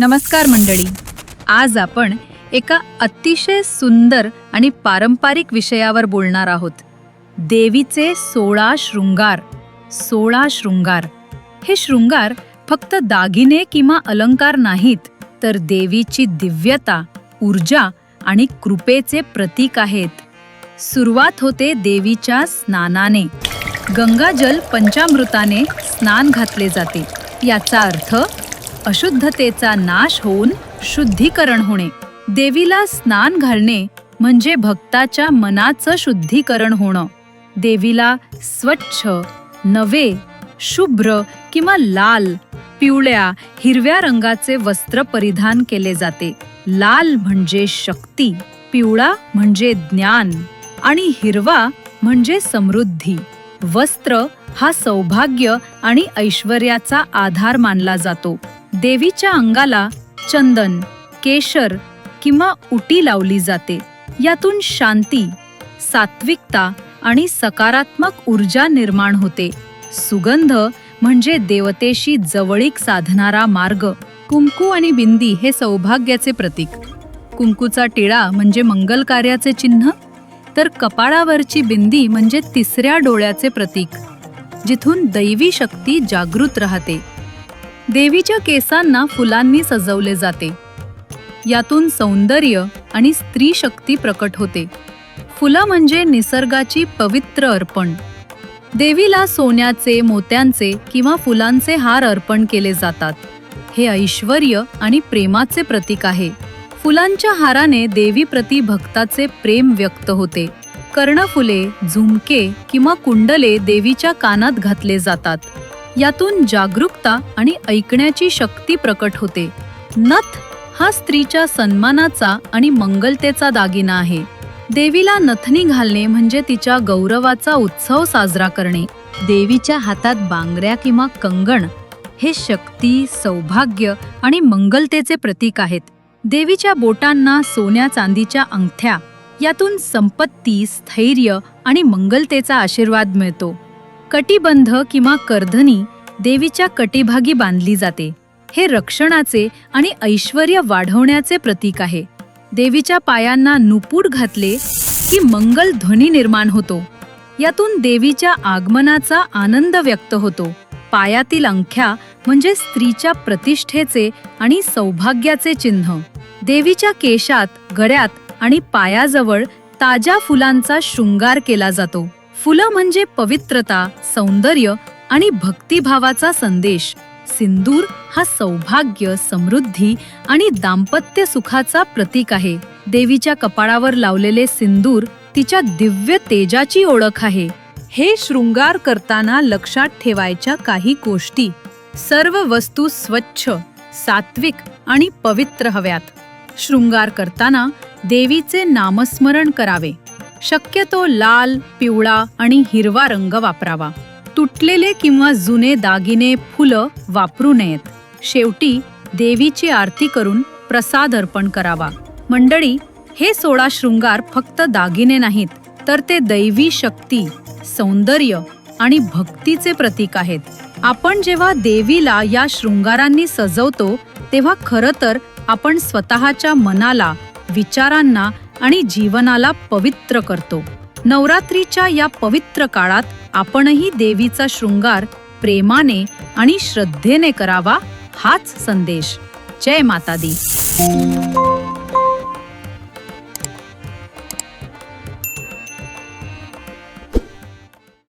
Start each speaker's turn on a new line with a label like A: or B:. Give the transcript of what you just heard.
A: नमस्कार मंडळी. आज आपण एका अतिशय सुंदर आणि पारंपरिक विषयावर बोलणार आहोत. देवीचे सोळा शृंगार सोळा शृंगार. हे शृंगार फक्त दागिने किंवा अलंकार नाहीत तर देवीची दिव्यता ऊर्जा आणि कृपेचे प्रतीक आहेत. सुरुवात होते देवीच्या स्नानाने. गंगाजल पंचामृताने स्नान घातले जाते. याचा अर्थ अशुद्धतेचा नाश होऊन शुद्धीकरण होणे. देवीला स्नान घालणे म्हणजे भक्ताच्या मनाचं शुद्धीकरण होणं. देवीला स्वच्छ नवे शुभ्र किंवा लाल पिवळ्या हिरव्या रंगाचे वस्त्र परिधान केले जाते. लाल म्हणजे शक्ती पिवळा म्हणजे ज्ञान आणि हिरवा म्हणजे समृद्धी. वस्त्र हा सौभाग्य आणि ऐश्वर्याचा आधार मानला जातो. देवीच्या अंगाला चंदन केशर किंवा उटी लावली जाते. यातून शांती सात्विकता आणि सकारात्मक ऊर्जा निर्माण होते. सुगंध म्हणजे देवतेशी जवळीक साधणारा मार्ग. कुंकू आणि बिंदी हे सौभाग्याचे प्रतीक. कुंकूचा टिळा म्हणजे मंगल कार्याचे चिन्ह तर कपाळावरची बिंदी म्हणजे तिसऱ्या डोळ्याचे प्रतीक जिथून दैवी शक्ती जागृत राहते. देवीच्या केसांना फुलांनी सजवले जाते. यातून सौंदर्य आणि स्त्री शक्ती प्रकट होते. फुलं म्हणजे निसर्गाची पवित्र अर्पण. देवीला सोन्याचे मोत्यांचे किंवा फुलांचे हार अर्पण केले जातात. हे ऐश्वर आणि प्रेमाचे प्रतीक आहे. फुलांच्या हाराने देवीप्रती भक्ताचे प्रेम व्यक्त होते. कर्णफुले झुमके किंवा कुंडले देवीच्या कानात घातले जातात. यातून जागरूकता आणि ऐकण्याची शक्ती प्रकट होते. नथ हा स्त्रीच्या सन्मानाचा आणि मंगलतेचा दागिना आहे. देवीला नथनी घालणे म्हणजे तिच्या गौरवाचा उत्सव साजरा करणे. देवीच्या हातात बांगड्या किंवा कंगण हे शक्ती सौभाग्य आणि मंगलतेचे प्रतीक आहेत. देवीच्या बोटांना सोन्या चांदीच्या अंगठ्या यातून संपत्ती स्थैर्य आणि मंगलतेचा आशीर्वाद मिळतो. कटिबंध किंवा कर्धनी देवीच्या कटिभागी बांधली जाते. हे रक्षणाचे आणि ऐश्वर वाढवण्याचे प्रतीक आहे. देवीच्या पायांना नुपूड घातले की मंगल ध्वनी निर्माण होतो. यातून देवीच्या आगमनाचा आनंद व्यक्त होतो. पायातील अंख्या म्हणजे स्त्रीच्या प्रतिष्ठेचे आणि सौभाग्याचे चिन्ह. देवीच्या केशात गळ्यात आणि पायाजवळ ताज्या फुलांचा शृंगार केला जातो. फुलं म्हणजे पवित्रता सौंदर्य आणि भक्तिभावाचा संदेश. सिंदूर हा सौभाग्य समृद्धी आणि दाम्पत्य सुखाचा प्रतीक आहे. देवीच्या कपाळावर लावलेले सिंदूर तिच्या दिव्य तेजाची ओळख आहे. हे शृंगार करताना लक्षात ठेवायच्या काही गोष्टी. सर्व वस्तू स्वच्छ सात्विक आणि पवित्र हव्यात. शृंगार करताना देवीचे नामस्मरण करावे. शक्यतो लाल पिवळा आणि हिरवा रंग वापरावा. तुटलेले किंवा जुने दागिने फुलं वापरू नयेत. शेवटी देवीची आरती करून प्रसाद अर्पण करावा. मंडळी हे सोळा शृंगार फक्त दागिने नाहीत तर ते दैवी शक्ती सौंदर्य आणि भक्तीचे प्रतीक आहेत. आपण जेव्हा देवीला या शृंगारांनी सजवतो तेव्हा खरं तर आपण स्वतःच्या मनाला विचारांना आणि जीवनाला पवित्र करतो. नवरात्रीच्या या पवित्र काळात आपणही देवीचा शृंगार प्रेमाने आणि श्रद्धेने करावा हाच संदेश. जय माता दी